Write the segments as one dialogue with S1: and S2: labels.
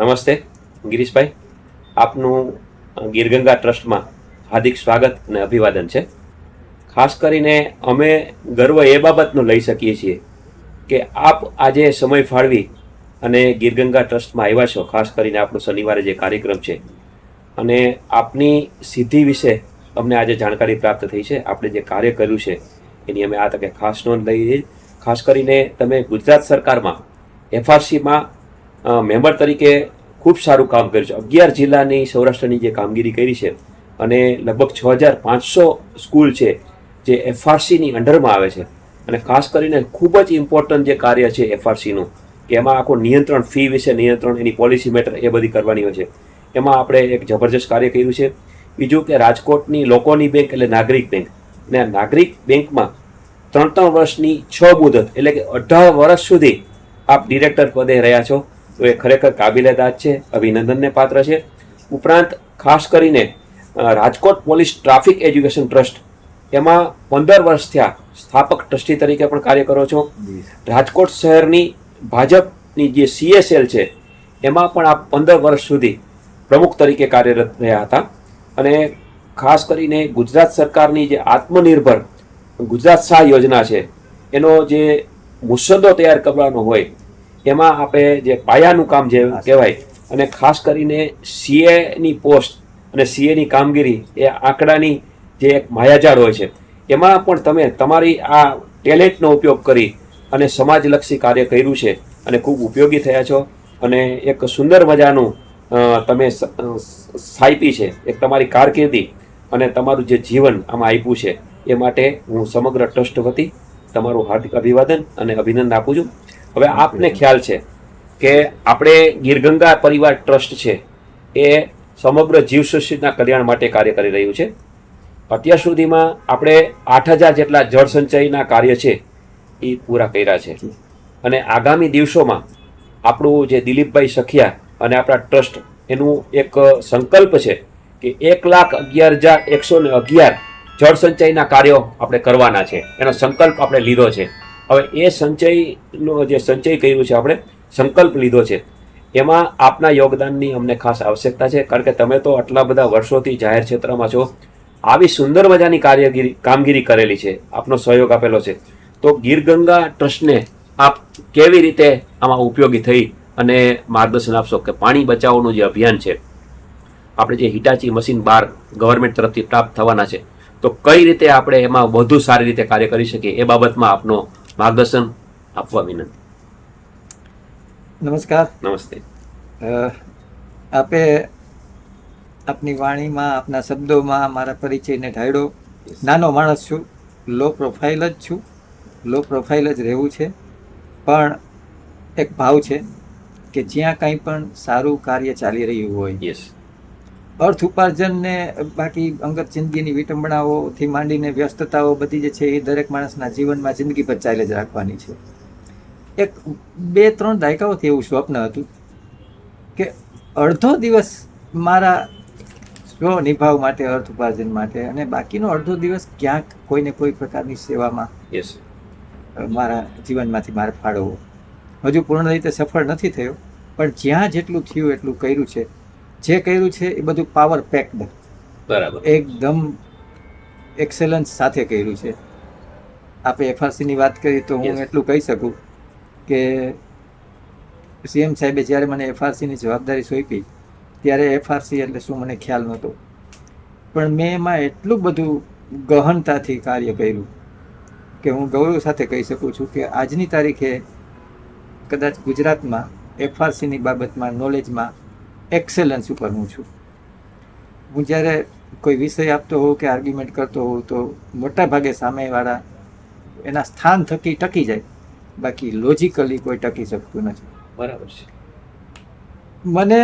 S1: નમસ્તે, ગિરીશભાઈ. આપનું ગીરગંગા ટ્રસ્ટમાં હાર્દિક સ્વાગત અને અભિવાદન છે. ખાસ કરીને અમે ગર્વ એ બાબતનો લઈ શકીએ છીએ કે આપ આજે સમય ફાળવી અને ગીરગંગા ટ્રસ્ટમાં આવ્યા છો, ખાસ કરીને આપણો શનિવારે જે કાર્યક્રમ છે. અને આપની સિદ્ધિ વિશે અમને આજે જાણકારી પ્રાપ્ત થઈ છે. આપણે જે કાર્ય કર્યું છે, એની અમે આ તકે ખાસ નોંધ લઈએ ખાસ કરીને તમે ગુજરાત સરકારમાં, એફઆરસીમાં મેમ્બર તરીકે ખૂબ સારું કામ કર્યું છે. અગિયાર જિલ્લાની સૌરાષ્ટ્રની જે કામગીરી કરી છે અને લગભગ છ હજાર પાંચસો સ્કૂલ છે જે એફઆરસીની અંડરમાં આવે છે. અને ખાસ કરીને ખૂબ જ ઇમ્પોર્ટન્ટ જે કાર્ય છે એફઆરસીનું, કે એમાં આખું નિયંત્રણ, ફી વિશે નિયંત્રણ, એની પોલિસી મેટર એ બધી કરવાની હોય છે. એમાં આપણે એક જબરજસ્ત કાર્ય કર્યું છે. બીજું કે રાજકોટની લોકોની બેંક એટલે નાગરિક બેંક. ને નાગરિક બેંકમાં ત્રણ ત્રણ વર્ષની છ મુદત, એટલે કે અઢાર વર્ષ સુધી આપ ડિરેક્ટર પદે રહ્યા છો. તો એ ખરેખર કાબિલેદાદ છે, અભિનંદનને પાત્ર છે. ઉપરાંત ખાસ કરીને Rajkot police traffic education trust, એમાં પંદર વર્ષ થયા સ્થાપક ટ્રસ્ટી તરીકે પણ કાર્ય કરો છો. રાજકોટ શહેરની ભાજપની જે સીએસએલ છે, એમાં પણ આપ પંદર વર્ષ સુધી પ્રમુખ તરીકે કાર્યરત રહ્યા હતા. અને ખાસ કરીને ગુજરાત સરકારની જે આત્મનિર્ભર ગુજરાત શાહ યોજના છે, એનો જે મુસદ્દો તૈયાર કરવાનો હોય એમાં આપણે જે પાયાનું કામ જે કહેવાય અને ખાસ કરીને સીએની પોસ્ટ અને સીએની કામગીરી એ આંકડાની જે એક માયાજાળ હોય છે એમાં પણ તમે તમારી આ ટેલેન્ટનો ઉપયોગ કરી અને સમાજલક્ષી કાર્ય કર્યું છે અને ખૂબ ઉપયોગી થયા છો અને એક સુંદર મજાનું તમે સાહિતી છે એક તમારી કારકિર્દી અને તમારું જે જીવન આમાં આપ્યું છે એ માટે હું સમગ્ર ટ્રસ્ટ વતી તમારું હાર્દિક અભિવાદન અને અભિનંદન આપું છું. હવે આપને ખ્યાલ છે કે આપણે ગીરગંગા પરિવાર ટ્રસ્ટ છે, એ સમગ્ર જીવસૃષ્ટિના કલ્યાણ માટે કાર્ય કરી રહ્યું છે. અત્યાર સુધીમાં આપણે આઠ હજાર જેટલા જળ સંચયના કાર્ય છે, એ પૂરા કર્યા છે. અને આગામી દિવસોમાં આપણું જે દિલીપભાઈ સખિયા અને આપણા ટ્રસ્ટ, એનું એક સંકલ્પ છે કે એક લાખ અગિયાર હજાર એકસો ને અગિયાર જળ સંચયના કાર્યો આપણે કરવાના છે. એનો સંકલ્પ આપણે લીધો છે. હવે એ સંચયનો જે સંચય કર્યું છે આપણે, સંકલ્પ લીધો છે, એમાં આપના યોગદાનની અમને ખાસ આવશ્યકતા છે, કારણ કે તમે તો આટલા બધા વર્ષોથી જાહેર ક્ષેત્રમાં છો, આવી સુંદર મજાની કાર્યગીરી કામગીરી કરેલી છે, આપનો સહયોગ આપેલો છે. તો ગીરગંગા ટ્રસ્ટને આપ કેવી રીતે આમાં ઉપયોગી થઈ અને માર્ગદર્શન આપશો કે પાણી બચાવવાનું જે અભિયાન છે, આપણે જે હિટાચી મશીન બાર ગવર્મેન્ટ તરફથી પ્રાપ્ત થવાના છે, તો કઈ રીતે આપણે એમાં વધુ સારી રીતે કાર્ય કરી શકીએ, એ બાબતમાં આપનો માર્ગદર્શન આપવા વિનંતી.
S2: નમસ્કાર.
S1: નમસ્તે.
S2: આપે આપની વાણીમાં આપના શબ્દોમાં મારા પરિચયને ઢાળ્યો નાનો માણસ છું. લો પ્રોફાઇલ જ છું. લો પ્રોફાઇલ જ રહેવું છે. પણ એક ભાવ છે કે જ્યાં કંઈ પણ સારું કાર્ય ચાલી રહ્યું હોય
S1: યસ
S2: અર્થ ઉપાર્જનને બાકી અંગત જિંદગીની વિટંબણાઓથી માંડીને વ્યસ્તતાઓ બધી જે છે એ દરેક માણસના જીવનમાં જિંદગી પર ચાલે જ રાખવાની છે. એક બે ત્રણ દાયકાઓથી એવું સ્વપ્ન હતું કે અડધો દિવસ મારા સ્વ નિભાવ માટે અર્થ ઉપાર્જન માટે અને બાકીનો અડધો દિવસ ક્યાંક કોઈને કોઈ પ્રકારની સેવામાં
S1: યસ
S2: મારા જીવનમાંથી મારે ફાળવવો. હજુ પૂર્ણ રીતે સફળ નથી થયો પણ જ્યાં જેટલું થયું એટલું કર્યું છે. જે કર્યું છે એ બધું પાવર પેક્ડ
S1: બરાબર.
S2: એકદમ એક્સેલન્સ સાથે કર્યું છે. આપણે એફઆરસીની વાત કરી તો હું એટલું કહી શકું કે સીએમ સાહેબે જ્યારે મને એફઆરસીની જવાબદારી સોંપી ત્યારે એફઆરસી એટલે શું મને ખ્યાલ નહોતો. પણ મેં એમાં એટલું બધું ગહનતાથી કાર્ય કર્યું કે હું ગૌરવ સાથે કહી શકું છું કે આજની તારીખે કદાચ ગુજરાતમાં એફઆરસીની બાબતમાં નોલેજમાં એક્સેલન્સ ઉપર હું છું. હું જ્યારે કોઈ વિષય આપતો હોઉં કે આર્ગ્યુમેન્ટ કરતો હોઉં તો મોટા ભાગે સામેવાળા એના સ્થાન થકી ટકી જાય. બાકી લોજિકલી કોઈ ટકી શકતું નથી.
S1: બરાબર છે.
S2: મને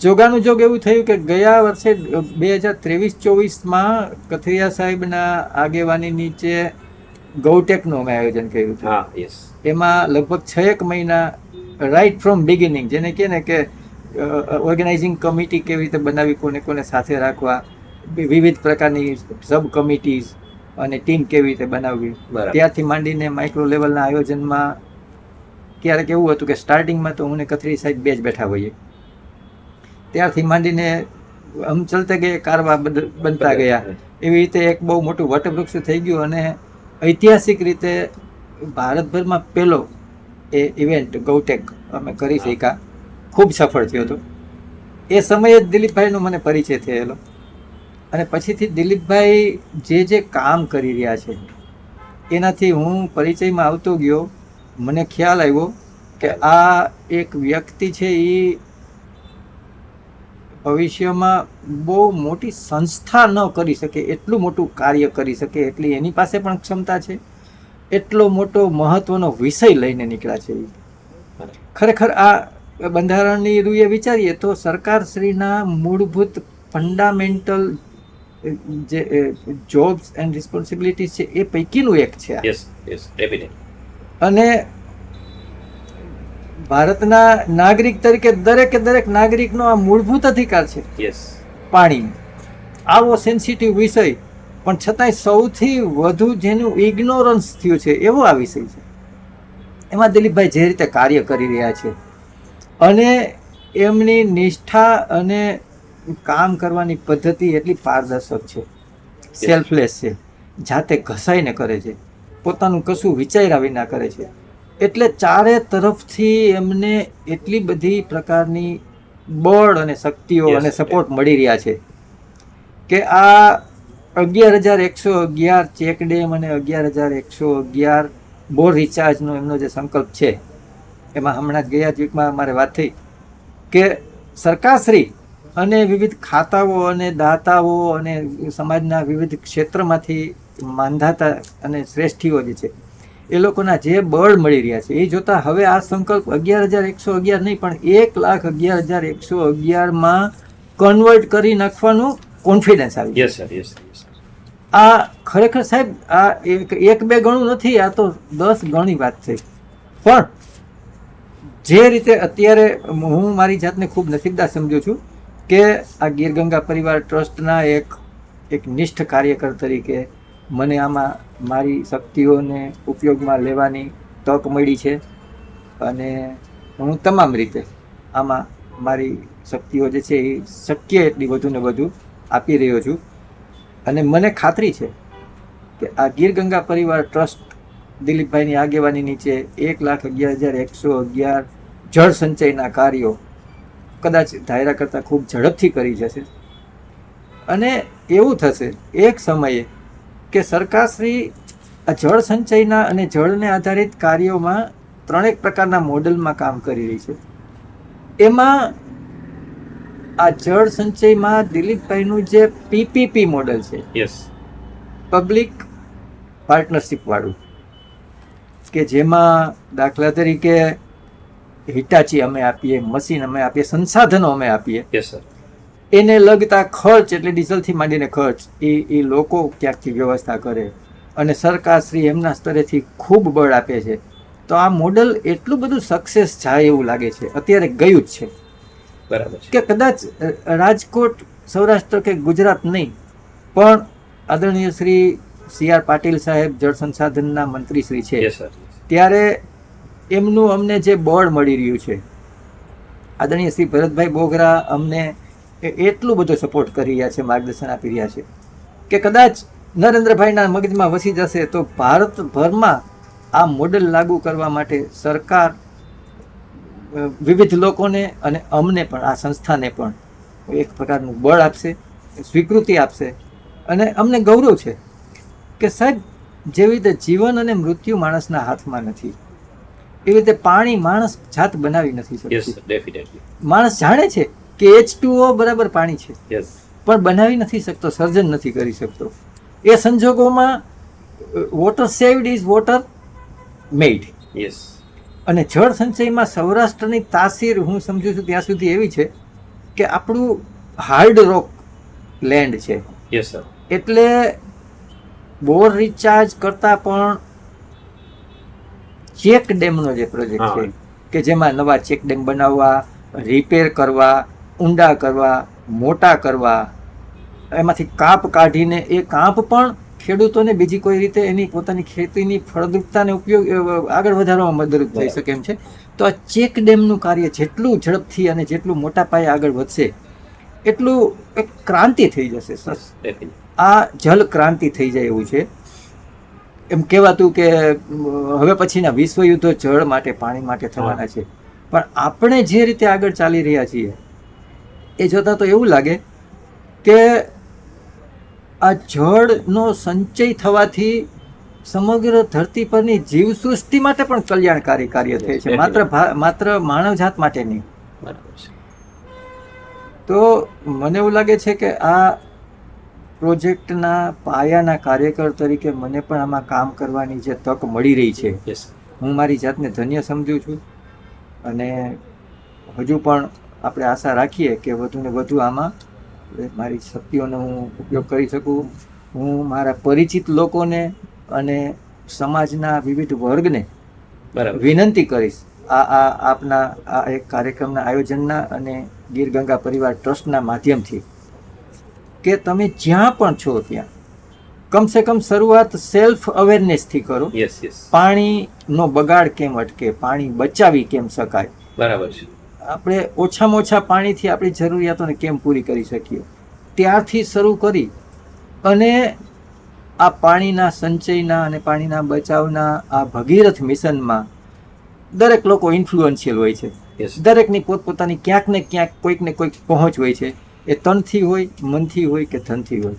S2: જોગાનું જોગ એવું થયું કે ગયા વર્ષે બે હજાર ત્રેવીસ ચોવીસમાં કથરિયા સાહેબના આગેવાની નીચે ગૌટેકનું અમે આયોજન કર્યું હતું. એમાં લગભગ છ એક મહિના રાઇટ ફ્રોમ બિગિનિંગ જેને કહે ને કે ઓર્ગેનાઇઝિંગ કમિટી કેવી રીતે બનાવી કોને કોને સાથે રાખવા વિવિધ પ્રકારની સબ કમિટીઝ અને ટીમ કેવી રીતે બનાવવી. ત્યારથી માંડીને માઇક્રો લેવલના આયોજનમાં ક્યારેક એવું હતું કે સ્ટાર્ટિંગમાં તો હું ને કથરી સાહેબ બે જ બેઠા હોઈએ. ત્યારથી માંડીને આમ ચલતે ગયે કારવા બનતા ગયા. એવી રીતે એક બહુ મોટું વટવૃક્ષ થઈ ગયું અને ઐતિહાસિક રીતે ભારતભરમાં પહેલો એ ઇવેન્ટ ગૌટેક અમે કરી શક્યા. ખૂબ સફળ થયો હતો. એ સમયે જ દિલીપભાઈનો મને પરિચય થયેલો. અને પછીથી દિલીપભાઈ જે જે કામ કરી રહ્યા છે એનાથી હું પરિચયમાં આવતો ગયો. મને ખ્યાલ આવ્યો કે આ એક વ્યક્તિ છે એ ભવિષ્યમાં બહુ મોટી સંસ્થા ન કરી શકે એટલું મોટું કાર્ય કરી શકે એટલી એની પાસે પણ ક્ષમતા છે. એટલો મોટો મહત્વનો વિષય લઈને નીકળ્યા છે એ. ખરેખર આ બંધારણની રૂએ વિચારીએ તો સરકારશ્રીના મૂળભૂત ફંડામેન્ટલ જે જોબ્સ એન્ડ રિસ્પોન્સિબિલિટીઝ છે એ પૈકીનું એક છે અને ભારતના નાગરિક તરીકે દરેકે દરેક નાગરિકનો આ મૂળભૂત અધિકાર છે.
S1: યસ
S2: પાણી આવો સેન્સિટિવ વિષય પણ છતાંય સૌથી વધુ જેનું ઇગ્નોરન્સ થયું છે એવો આ વિષય છે. એમાં દિલીપભાઈ જે રીતે કાર્ય કરી રહ્યા છે અને એમની નિષ્ઠા અને કામ કરવાની પદ્ધતિ એટલી પારદર્શક છે. સેલ્ફલેસ છે. જાતે ઘસાઈને કરે છે. પોતાનું કશું વિચાર્યા વિના કરે છે. એટલે ચારે તરફથી એમને એટલી બધી પ્રકારની બળ અને શક્તિઓ અને સપોર્ટ મળી રહ્યા છે. કે આ અગિયાર હજાર એકસો અગિયાર ચેક ડેમ અને અગિયાર હજાર એકસો અગિયાર બોર રિચાર્જનો એમનો જે સંકલ્પ છે એમાં હમણાં જ ગયા જ વીકમાં મારે વાત થઈ કે સરકારશ્રી અને વિવિધ ખાતાઓ અને દાતાઓ અને સમાજના વિવિધ ક્ષેત્રમાંથી માંધાતા અને શ્રેષ્ઠીઓ જે છે એ લોકોના જે બળ મળી રહ્યા છે એ જોતા હવે આ સંકલ્પ અગિયાર હજાર એકસો અગિયાર નહીં પણ એક લાખ અગિયાર હજાર એકસો અગિયારમાં કન્વર્ટ કરી નાખવાનું કોન્ફિડન્સ આવી
S1: યસ સર યસ
S2: આ ખરેખર સાહેબ આ એક બે ગણું નથી આ તો દસ ગણી વાત છે. પણ જે રીતે અત્યારે હું મારી જાતને ખૂબ નસીબદાર સમજુ છું કે આ ગીર ગંગા પરિવાર ટ્રસ્ટના એક એક નિષ્ઠ કાર્યકર તરીકે મને આમાં મારી શક્તિઓને ઉપયોગમાં લેવાની તક મળી છે અને હું તમામ રીતે આમાં મારી શક્તિઓ જે છે એ શક્ય એટલી વધુ ને વધુ આપી રહ્યો છું. અને મને ખાતરી છે કે આ ગીર ગંગા પરિવાર ટ્રસ્ટ દિલીપભાઈની આગેવાની નીચે એક લાખ અગિયાર હજાર એકસો અગિયાર જળ સંચયના કાર્યો કદાચ ધાયરા કરતાં ખૂબ ઝડપથી કરી જશે. અને એવું થશે એક સમયે કે સરકારશ્રી આ જળ સંચયના અને જળને આધારિત કાર્યોમાં ત્રણેક પ્રકારના મોડલમાં કામ કરી રહી છે. એમાં આ જળ સંચયમાં દિલીપભાઈનું જે પીપીપી મોડલ છે
S1: યસ
S2: પબ્લિક પાર્ટનરશિપ વાળું કે જેમાં દાખલા તરીકે હિટાચી અમે આપીએ મશીન અમે આપીએ સંસાધનો અમે આપીએ.
S1: સર
S2: એને લગતા ખર્ચ એટલે ડીઝલથી માંડીને ખર્ચ એ એ લોકો ક્યાંકથી વ્યવસ્થા કરે. અને સરકાર શ્રી એમના સ્તરેથી ખૂબ બળ આપે છે. તો આ મોડલ એટલું બધું સક્સેસ જાય એવું લાગે છે. અત્યારે ગયું જ છે.
S1: બરાબર
S2: કે કદાચ રાજકોટ સૌરાષ્ટ્ર કે ગુજરાત નહીં પણ આદરણીય શ્રી સી આર પાટીલ સાહેબ જળ સંસાધનના મંત્રી શ્રી છે.
S1: સર
S2: ત્યારે એમનું અમને જે બળ મળી રહ્યું છે, આદરણીય શ્રી ભરતભાઈ બોગરા અમને એટલું બધો સપોર્ટ કરી રહ્યા છે, માર્ગદર્શન આપી રહ્યા છે, કે કદાચ નરેન્દ્રભાઈના મગજમાં વસી જશે તો ભારતભરમાં આ મોડલ લાગુ કરવા માટે સરકાર વિવિધ લોકોને અને અમને પણ, આ સંસ્થાને પણ એક પ્રકારનું બળ આપશે, સ્વીકૃતિ આપશે અને અમને ગૌરવ છે કે સાહેબ જેવી રીતે જીવન અને મૃત્યુ માણસના હાથમાં નથી. એવી રીતે પાણી માણસ જાત બનાવી નથી
S1: ડેફિનેટલી
S2: માણસ જાણે છે કે એચ બરાબર પાણી છે.
S1: યસ
S2: પણ બનાવી નથી શકતો સર્જન નથી કરી શકતો. એ સંજોગોમાં water saved is water made
S1: yes
S2: અને જળ સંચયમાં સૌરાષ્ટ્રની તાસીર હું સમજુ છું ત્યાં સુધી એવી છે કે આપણું હાર્ડ રોક લેન્ડ છે.
S1: યસ સર
S2: એટલે બોર રિચાર્જ કરતા પણ ચેક ડેમનો જે પ્રોજેક્ટ છે કે જેમાં નવા ચેક ડેમ બનાવવા રિપેર કરવા ઊંડા કરવા મોટા કરવા એમાંથી કાપ કાઢીને એ કાપ પણ ખેડૂતોને બીજી કોઈ રીતે એની પોતાની ખેતીની ફળદ્રુપતાને ઉપયોગ આગળ વધારવામાં મદદરૂપ થઈ શકે એમ છે. તો આ ચેક ડેમનું કાર્ય જેટલું ઝડપથી અને જેટલું મોટા પાયે આગળ વધશે એટલું એક ક્રાંતિ થઈ જશે સર. આ જલ ક્રાંતિ થઈ જાય એવું છે. એમ કહેવાતું કે હવે પછીના વિશ્વયુદ્ધો જળ માટે પાણી માટે થવાના છે. પણ આપણે જે રીતે આગળ ચાલી રહ્યા છીએ એ જોતાં તો એવું લાગે કે આ જળનો સંચય થવાથી સમગ્ર ધરતી પરની જીવસૃષ્ટિ માટે પણ કલ્યાણકારી કાર્ય થાય છે. માત્ર માત્ર માનવજાત માટે નહીં. તો મને એવું લાગે છે કે આ પ્રોજેક્ટના પાયાના કાર્યકર તરીકે મને પણ આમાં કામ કરવાની જે તક મળી રહી છે.
S1: યસ
S2: હું મારી જાતને ધન્ય સમજું છું અને હજુ પણ આપણે આશા રાખીએ કે વધુ ને વધુ આમાં મારી શક્તિઓનો હું ઉપયોગ કરી શકું. હું મારા પરિચિત લોકોને અને સમાજના વિવિધ વર્ગને
S1: બરાબર.
S2: વિનંતી કરીશ. આ આ આપના આ એક કાર્યક્રમના આયોજનના અને ગીર ગંગા પરિવાર ટ્રસ્ટના માધ્યમથી કે તમે જ્યાં પણ છો ત્યાં. કમસે કમ શરૂઆત સેલ્ફ અવેરનેસથી કરો.
S1: યસ યસ
S2: પાણીનો બગાડ કેમ અટકે? પાણી બચાવી કેમ શકાય?
S1: બરાબર છે.
S2: આપણે ઓછામાં ઓછા પાણીથી આપણી જરૂરિયાતોને કેમ પૂરી કરી શકીએ? ત્યારથી શરૂ કરી અને આ પાણીના સંચયના અને પાણીના બચાવના આ ભગીરથ મિશનમાં દરેક લોકો ઇન્ફ્લુઅન્શિયલ હોય છે.
S1: યસ
S2: દરેકની પોતપોતાની ક્યાંક ને ક્યાંક કોઈક ને કોઈક પહોંચ હોય છે. એ તનથી હોય મનથી હોય કે ધનથી હોય.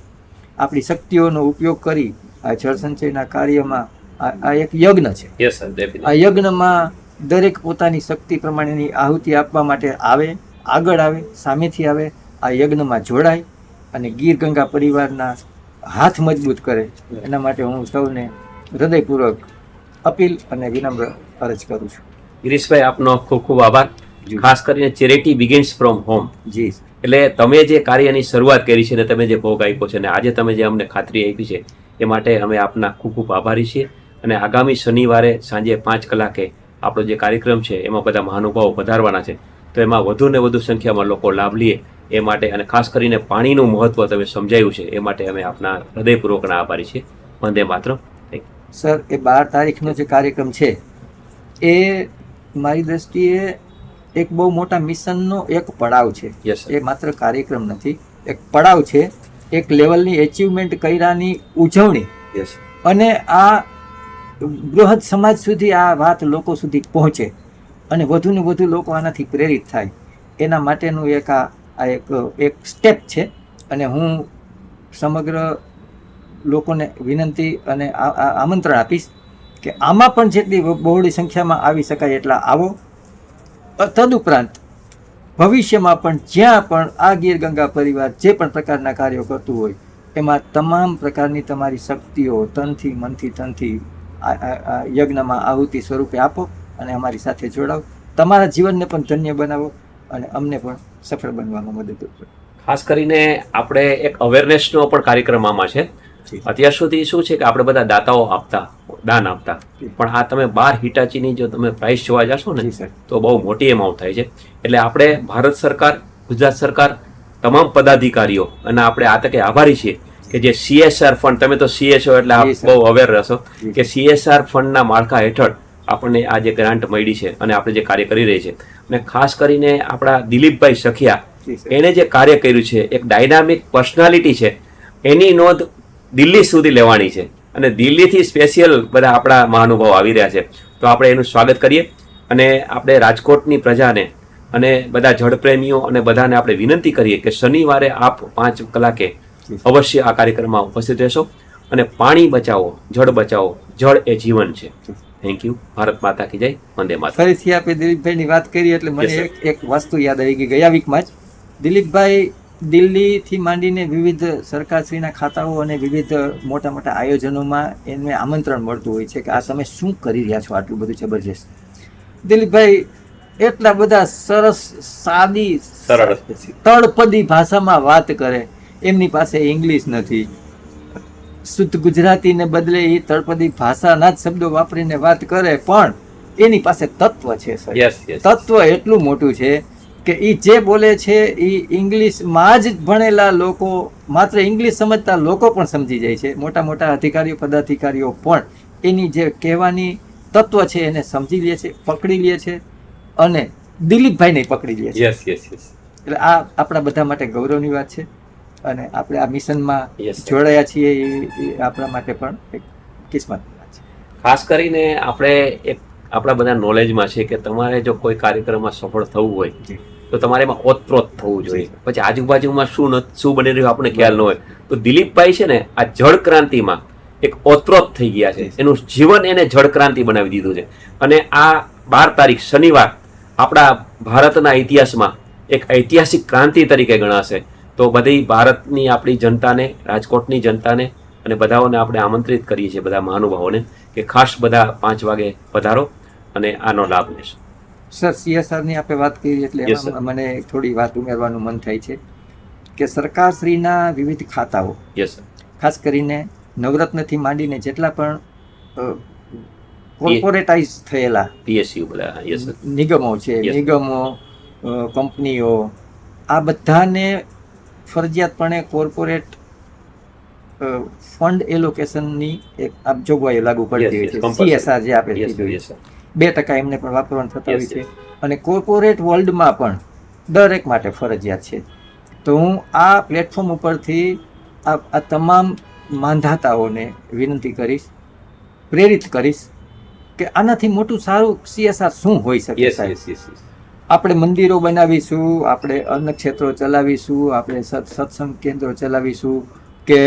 S2: આપણી શક્તિઓનો ઉપયોગ કરી આ જળ સંચયના કાર્યમાં આ એક યજ્ઞ છે. આ યજ્ઞમાં દરેક પોતાની શક્તિ પ્રમાણેની આહુતિ આપવા માટે આવે આગળ આવે સામેથી આવે આ યજ્ઞમાં જોડાય અને ગીર ગંગા પરિવારના હાથ મજબૂત કરે. એના માટે હું સૌને હૃદયપૂર્વક અપીલ અને વિનમ્ર અરજ કરું છું.
S1: ગિરીશભાઈ આપનો ખૂબ ખૂબ આભાર. ખાસ કરીને charity begins from home
S2: ji.
S1: એટલે તમે જે કાર્યની શરૂઆત કરી છે ને તમે જે ભોગ આપ્યો છે ને આજે તમે જે અમને ખાતરી આપી છે એ માટે અમે આપના ખૂબ ખૂબ આભારી છીએ. અને આગામી શનિવારે સાંજે પાંચ કલાકે આપણો જે કાર્યક્રમ છે એમાં બધા મહાનુભાવો વધારવાના છે. તો એમાં વધુ ને વધુ સંખ્યામાં લોકો લાભ લે એ માટે અને ખાસ કરીને પાણીનું મહત્વ તમે સમજાયું છે એ માટે અમે આપના હૃદયપૂર્વકના આભારી છીએ. વંદે માત્ર
S2: સર એ બાર તારીખનો જે કાર્યક્રમ છે એ મારી દ્રષ્ટિએ એક બહુ મોટા મિશનનો એક પડાવ છે.
S1: યસ
S2: એ માત્ર કાર્યક્રમ નથી. એક પડાવ છે એક લેવલની એચિવમેન્ટ કર્યાની ઉજવણી.
S1: યસ
S2: અને આ બૃહદ સમાજ સુધી આ વાત લોકો સુધી પહોંચે અને વધુને વધુ લોકો આનાથી પ્રેરિત થાય. એના માટેનું એક આ આ એક એક સ્ટેપ છે અને હું સમગ્ર લોકોને વિનંતી અને આમંત્રણ આપીશ કે આમાં પણ જેટલી બહોળી સંખ્યામાં આવી શકાય એટલા આવો. તદુપરાંત ભવિષ્યમાં પણ જ્યાં પણ આ ગીર ગંગા પરિવાર જે પણ પ્રકારના કાર્યો કરતું હોય એમાં તમામ પ્રકારની તમારી શક્તિઓ તનથી મનથી તનથી યજ્ઞમાં આહુતિ સ્વરૂપે આપો અને અમારી સાથે જોડાઓ. તમારા જીવનને પણ ધન્ય બનાવો અને અમને પણ સફળ બનવામાં મદદ કરો
S1: ખાસ કરીને આપણે એક અવેરનેસનો પણ કાર્યક્રમ આમાં છે. અત્યાર સુધી શું છે કે આપણે બધા દાતાઓ આપતા દાન આપતા. પણ આ તમે બાર હિટાચીની જો તમે પ્રાઇસ જોવા જશો ને તો બહુ મોટી એમાઉન્ટ થાય છે. એટલે આપણે ભારત સરકાર ગુજરાત સરકાર તમામ પદાધિકારીઓ અને આપણે આ તકે આભારી છીએ કે જે સીએસઆર ફંડ તમે તો સીએસઓ એટલે આપ બહુ અવેર રહેશો કે સીએસઆર ફંડના માળખા હેઠળ આપણને આ જે ગ્રાન્ટ મળી છે અને આપણે જે કાર્ય કરી રહી છે. અને ખાસ કરીને આપણા દિલીપભાઈ સખિયા એણે જે કાર્ય કર્યું છે એક ડાયનામિક પર્સનાલિટી છે એની નોંધ દિલ્હી સુધી લેવાની છે. અને દિલ્હીથી સ્પેશિયલ બધા આપણા મહાનુભાવ આવી રહ્યા છે. તો આપણે એનું સ્વાગત કરીએ અને આપણે રાજકોટની પ્રજાને અને બધા જળપ્રેમીઓ અને બધાને આપણે વિનંતી કરીએ કે શનિવારે આપ પાંચ કલાકે અવશ્ય આ કાર્યક્રમમાં ઉપસ્થિત રહેશો અને પાણી બચાવો જળ બચાવો જળ એ જીવન છે. થેન્ક યુ ભારત માતા કી જય. વંદે માતા
S2: ફરીથી આપણે દિલીપભાઈની વાત કરી એટલે મને એક એક વસ્તુ યાદ આવી ગઈ. ગયા વીકમાં જ દિલીપભાઈ દિલ્હીથી માંડીને વિવિધ સરકારશ્રીના ખાતાઓ અને વિવિધ મોટા મોટા આયોજનોમાં એને આમંત્રણ મળતું હોય છે કે આ તમે શું કરી રહ્યા છો? આટલું બધું જબરજસ્ત. દિલીપભાઈ એટલા બધા સરસ સાદી
S1: સરળ.
S2: તળપદી ભાષામાં વાત કરે. એમની પાસે ઇંગ્લિશ નથી. શુદ્ધ ગુજરાતીને બદલે એ તળપદી ભાષાના જ શબ્દો વાપરીને વાત કરે પણ એની પાસે તત્વ છે સર તત્વ એટલું મોટું છે કે એ જે બોલે છે એ ઇંગ્લિશમાં જ ભણેલા લોકો માત્ર ઇંગ્લિશ સમજતા લોકો પણ સમજી જાય છે. મોટા મોટા અધિકારીઓ પદાધિકારીઓ પણ એની જે કહેવાની તત્વ છે એને સમજી લે છે પકડી લે છે અને દિલીપભાઈને પકડી લે છે.
S1: યસ યસ યસ
S2: એટલે આ આપણા બધા માટે ગૌરવની વાત છે અને આપણે આ મિશનમાં જોડાયા છીએ એ આપણા માટે પણ એક કિસ્મતની વાત છે.
S1: ખાસ કરીને આપણે એક આપણા બધા નોલેજમાં છે કે તમારે જો કોઈ કાર્યક્રમમાં સફળ થવું હોય. તો તમારે એમાં ઓતપ્રોત થવું જોઈએ. પછી આજુબાજુમાં શું શું બની રહ્યું આપણને ખ્યાલ ન હોય. તો દિલીપભાઈ છે ને આ જળ ક્રાંતિમાં એક ઓતપ્રોત થઈ ગયા છે. એનું જીવન એને જળ ક્રાંતિ બનાવી દીધું છે. અને આ બાર તારીખ શનિવાર આપણા ભારતના ઇતિહાસમાં એક ઐતિહાસિક ક્રાંતિ તરીકે ગણાશે. તો બધી ભારતની આપણી જનતાને રાજકોટની જનતાને અને બધાઓને આપણે આમંત્રિત કરીએ છીએ બધા મહાનુભાવોને કે ખાસ બધા પાંચ વાગે પધારો અને આનો લાભ લેશો.
S2: સર સીએસઆરની આપણે વાત કરી એટલે એમાં મને થોડી વાત ઉમેરવાનું મન થાય છે કે સરકારશ્રીના વિવિધ ખાતાઓ
S1: યસ
S2: ખાસ કરીને નવરત્નથી માંડીને જેટલા પણ કોર્પોરેટાઇઝ થયેલા
S1: પીએસયુ બધા યસ
S2: નિગમો છે નિગમો કંપનીઓ આ બધાને ફરજિયાતપણે કોર્પોરેટ ફંડ એલોકેશનની એક જોગવાઈઓ લાગુ પડતી હોય છે. સીએસઆર જે આપણે બે ટકા એમને પણ વાપરવાનું થતા હોય છે. અને કોર્પોરેટ વર્લ્ડમાં પણ દરેક માટે ફરજિયાત છે. તો હું આ પ્લેટફોર્મ ઉપરથી આ તમામ માંધાતાઓને વિનંતી કરીશ પ્રેરિત કરીશ કે આનાથી મોટું સારું સીએસઆર શું હોઈ શકે સાહેબ? આપણે મંદિરો બનાવીશું આપણે અન્ન ક્ષેત્રો ચલાવીશું આપણે સત સત્સંગ કેન્દ્રો ચલાવીશું કે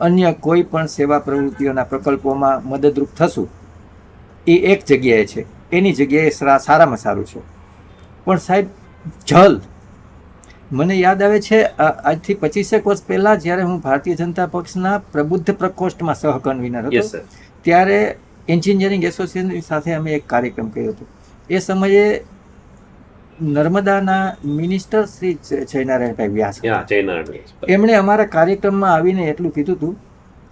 S2: અન્ય કોઈ પણ સેવા પ્રવૃત્તિઓના પ્રકલ્પોમાં મદદરૂપ થશું. એ એક જગ્યાએ છે. એની જગ્યાએ સારામાં સારું છે. પણ સાહેબ જલ. મને યાદ આવે છે આજથી પચીસેક વર્ષ પહેલાં જ્યારે હું ભારતીય જનતા પક્ષના પ્રબુદ્ધ પ્રકોષ્ઠમાં સહકન્વીનર હતો ત્યારે એન્જિનિયરિંગ એસોસિએશનની સાથે અમે એક કાર્યક્રમ કર્યો હતો. એ સમયે નર્મદાના મિનિસ્ટર શ્રી જયનારાયણભાઈ વ્યાસ એમણે અમારા કાર્યક્રમમાં આવીને એટલું કીધું હતું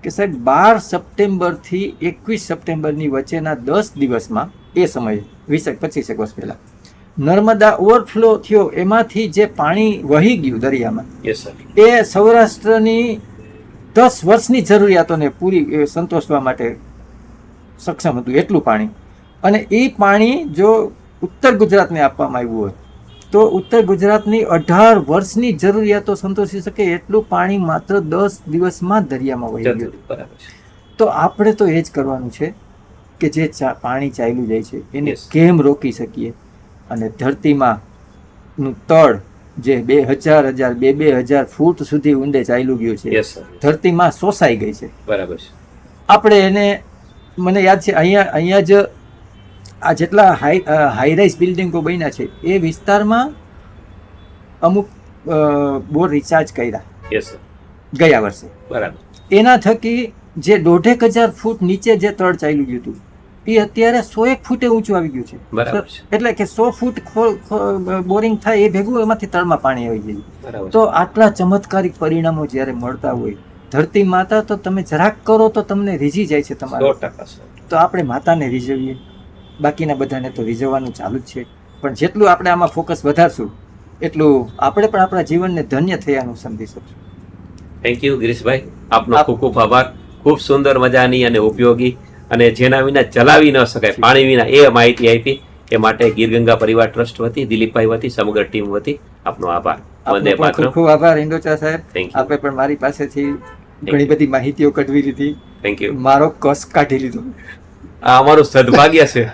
S2: કે સાહેબ બાર સપ્ટેમ્બરથી એકવીસ સપ્ટેમ્બરની વચ્ચેના દસ દિવસમાં એ સમયે વીસેક પચીસેક વર્ષ પહેલાં નર્મદા ઓવરફ્લો થયો એમાંથી જે પાણી વહી ગયું દરિયામાં એ સૌરાષ્ટ્રની દસ વર્ષની જરૂરિયાતોને પૂરી સંતોષવા માટે સક્ષમ હતું એટલું પાણી. અને એ પાણી જો ઉત્તર ગુજરાતને આપવામાં આવ્યું હોત તો ઉત્તર ગુજરાતની અઢાર વર્ષની જરૂરિયાતો સંતોષી શકે એટલું પાણી માત્ર દસ દિવસમાં દરિયામાં વહી ગયું. તો આપણે તો એ જ કરવાનું છે કે જે પાણી ચાલ્યું જાય છે એને કેમ રોકી શકીએ? અને ધરતીમાં નું તળ જે બે હજાર હજાર બે બે હજાર ફૂટ સુધી ઊંડે ચાલ્યું ગયું છે ધરતીમાં શોષાઈ ગઈ છે.
S1: બરાબર છે.
S2: આપણે એને મને યાદ છે અહીંયા અહીંયા જ આ જેટલા હાઈ હાઈરાઇઝ બિલ્ડિંગો બન્યા છે એ વિસ્તારમાં અમુક બોર રિચાર્જ કર્યા.
S1: યસ
S2: ગયા વર્ષે.
S1: બરાબર.
S2: એના થકી જે દોઢેક હજાર ફૂટ નીચે જે તળ ચાલ્યું ગયું હતું એ અત્યારે સો એક ફૂટે ઊંચું આવી ગયું છે. એટલે કે સો ફૂટ બોરિંગ થાય એ ભેગું એમાંથી તળમાં પાણી આવી
S1: ગયું
S2: તો આટલા ચમત્કારિક પરિણામો જ્યારે મળતા હોય ધરતી માતા તો તમે જરાક કરો તો તમને રીઝી જાય છે તમારે. તો આપણે માતાને રીઝવીએ. બાકીના બધાને તો રીઝવવાનું ચાલુ જ છે. પણ જેટલું આપણે આમાં ફોકસ વધારશું એટલું આપણે પણ આપણા જીવનને ધન્ય થયાનું સમજી શકશું
S1: થેન્ક યુ ગિરીશભાઈ. આપનો ખૂબ ખૂબ આભાર. ખૂબ સુંદર મજાની અને ઉપયોગી અને જેના વિના ચલાવી ન શકાય પાણી વિના એ માહિતી આપી. એ માટે ગીરગંગા પરિવાર ટ્રસ્ટ વતી દિલીપભાઈ વતી સમગ્ર ટીમ વતી આપનો આભાર. વંદે
S2: પણ ખૂબ આભાર ઇન્દોચા સાહેબ. આપે પણ મારી પાસેથી ઘણી બધી માહિતીઓ કઢવી લીધી.
S1: થેન્ક યુ
S2: મારો કસ કાઢી લીધો.
S1: આ અમારું સદભાગ્ય છે